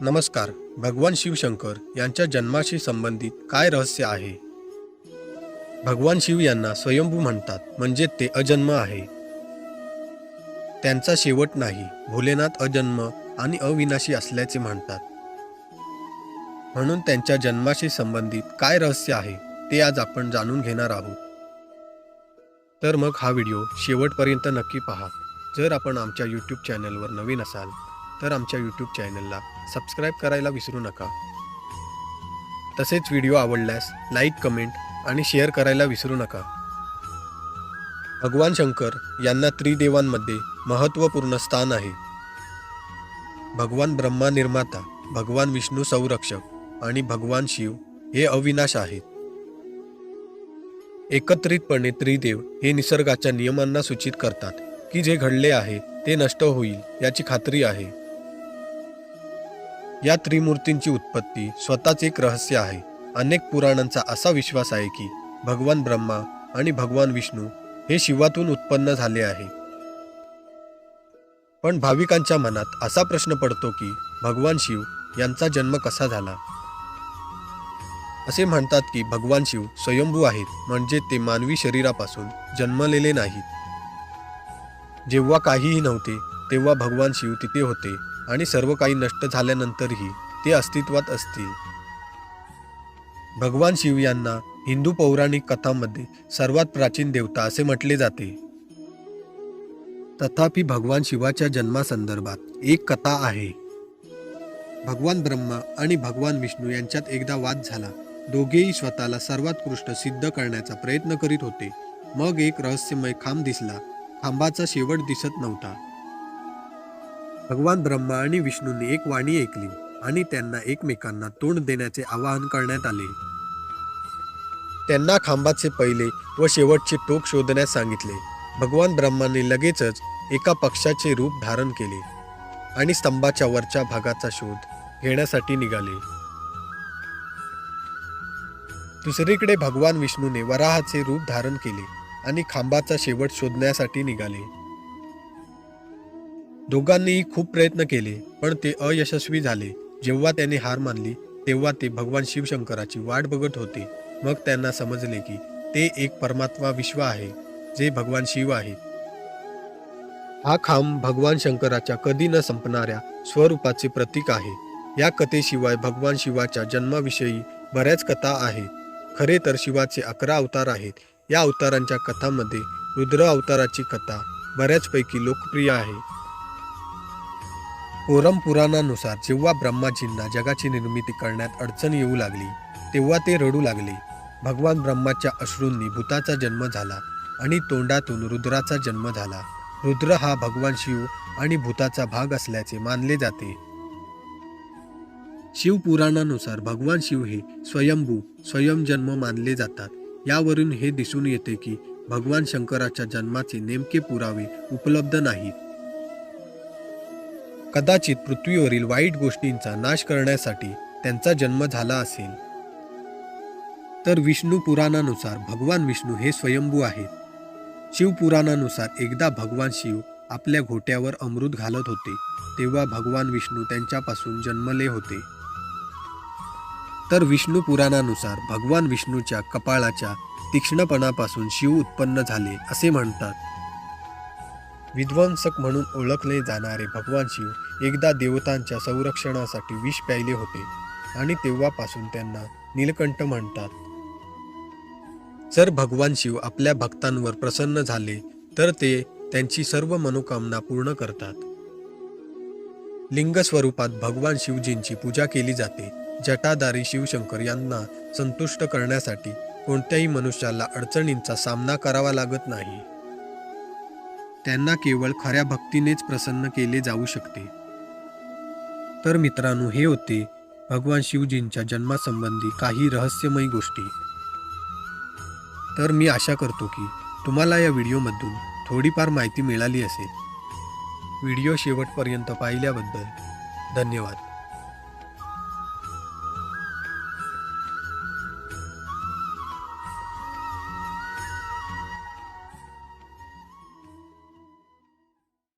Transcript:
नमस्कार भगवान शिवशंकर यांच्या जन्माशी संबंधित काय रहस्य आहे? भगवान शिव यांना स्वयंभू म्हणतात म्हणजे ते अजन्म आहे. त्यांचा शेवट नाही भोलेनाथ अजन्म आणि अविनाशी असल्याचे म्हणतात. म्हणून त्यांच्या जन्माशी संबंधित काय रहस्य आहे ते आज आपण जाणून घेणार आहोत. तर मग हा व्हिडिओ शेवटपर्यंत नक्की पहा. जर आपण आमच्या यूट्यूब चॅनलवर नवीन असाल तर आमच्या यूट्यूब चॅनलला सबस्क्राईब करायला विसरू नका. तसेच व्हिडिओ आवडल्यास लाईक कमेंट आणि शेअर करायला विसरू नका. भगवान शंकर यांना त्रिदेवांमध्ये महत्त्वपूर्ण स्थान आहे. भगवान ब्रह्मा निर्माता भगवान विष्णू संरक्षक आणि भगवान शिव हे अविनाश आहेत. एकत्रितपणे त्रिदेव हे निसर्गाच्या नियमांना सूचित करतात की जे घडले आहे ते नष्ट होईल याची खात्री आहे. या त्रिमूर्तींची उत्पत्ती स्वतःच एक रहस्य आहे. अनेक पुराणांचा असा विश्वास आहे की भगवान ब्रह्मा आणि भगवान विष्णू हे शिवातून उत्पन्न झाले आहे. पण भाविकांच्या मनात असा प्रश्न पडतो की भगवान शिव यांचा जन्म कसा झाला? असे म्हणतात की भगवान शिव स्वयंभू आहेत म्हणजे ते मानवी शरीरापासून जन्मलेले नाहीत. जेव्हा काहीही नव्हते तेव्हा भगवान शिव तिथे होते आणि सर्व काही नष्ट झाल्यानंतरही ते अस्तित्वात असतील. भगवान शिव यांना हिंदू पौराणिक कथांमध्ये सर्वात प्राचीन देवता असे म्हटले जाते. तथापि भगवान शिवाच्या जन्मासंदर्भात एक कथा आहे. भगवान ब्रह्मा आणि भगवान विष्णू यांच्यात एकदा वाद झाला. दोघेही स्वतःला सर्वोत्कृष्ट सिद्ध करण्याचा प्रयत्न करीत होते. मग एक रहस्यमय खांब दिसला. खांबाचा शेवट दिसत नव्हता. भगवान ब्रह्मा आणि विष्णूंनी एक वाणी ऐकली आणि त्यांना एकमेकांना तोंड देण्याचे आवाहन करण्यात आले. त्यांना खांबाचे पहिले व शेवटचे टोक शोधण्यास सांगितले. भगवान ब्रह्माने लगेचच एका पक्षाचे रूप धारण केले आणि स्तंभाच्या वरच्या भागाचा शोध घेण्यासाठी निघाले. दुसरीकडे भगवान विष्णूने वराहाचे रूप धारण केले आणि खांबाचा शेवट शोधण्यासाठी निघाले. दोघांनीही खूप प्रयत्न केले पण ते अयशस्वी झाले. जेव्हा त्याने हार मानली तेव्हा ते भगवान शिवशंकराची वाट बघत होते. मग त्यांना समजले की ते एक परमात्मा विश्व आहे जे भगवान शिव आहे. हा खांब भगवान शंकराच्या कधी न संपणाऱ्या स्वरूपाचे प्रतीक आहे. या कथेशिवाय भगवान शिवाच्या जन्माविषयी बऱ्याच कथा आहेत. खरे तर शिवाचे अकरा अवतार आहेत. या अवतारांच्या कथांमध्ये रुद्र अवताराची कथा बऱ्याचपैकी लोकप्रिय आहे. कोरम पुराणानुसार जेव्हा ब्रह्माजींना जगाची निर्मिती करण्यात अडचण येऊ लागली तेव्हा ते रडू लागले. भगवान ब्रह्माच्या अश्रूंनी भूताचा जन्म झाला आणि तोंडातून रुद्राचा जन्म झाला. रुद्र हा भगवान शिव आणि भूताचा भाग असल्याचे मानले जाते. शिवपुराणानुसार भगवान शिव हे स्वयंभू स्वयंजन्म मानले जातात. यावरून हे दिसून येते की भगवान शंकराच्या जन्माचे नेमके पुरावे उपलब्ध नाहीत. कदाचित पृथ्वीवरील वाईट गोष्टींचा नाश करण्यासाठी त्यांचा जन्म झाला असेल. तर विष्णू पुराणानुसार भगवान विष्णू हे स्वयंभू आहेत. शिवपुराणानुसार एकदा भगवान शिव आपल्या घोट्यावर अमृत घालत होते तेव्हा भगवान विष्णू त्यांच्यापासून जन्मले होते. तर विष्णू पुराणानुसार भगवान विष्णूच्या कपाळाच्या तीक्ष्णपणापासून शिव उत्पन्न झाले असे म्हणतात. विध्वंसक म्हणून ओळखले जाणारे भगवान शिव एकदा देवतांच्या संरक्षणासाठी विष प्यायले होते आणि तेव्हापासून त्यांना नीलकंठ म्हणतात. जर भगवान शिव आपल्या भक्तांवर प्रसन्न झाले तर ते त्यांची सर्व मनोकामना पूर्ण करतात. लिंग स्वरूपात भगवान शिवजींची पूजा केली जाते. जटाधारी शिवशंकर यांना संतुष्ट करण्यासाठी कोणत्याही मनुष्याला अडचणींचा सामना करावा लागत नाही. त्यांना केवळ खऱ्या भक्तीनेच प्रसन्न केले जाऊ शकते. तर मित्रांनो हे होते भगवान शिवजींच्या जन्मासंबंधी काही रहस्यमयी गोष्टी. तर मी आशा करतो की तुम्हाला या व्हिडिओमधून थोडीफार माहिती मिळाली असेल. व्हिडिओ शेवटपर्यंत पाहिल्याबद्दल धन्यवाद.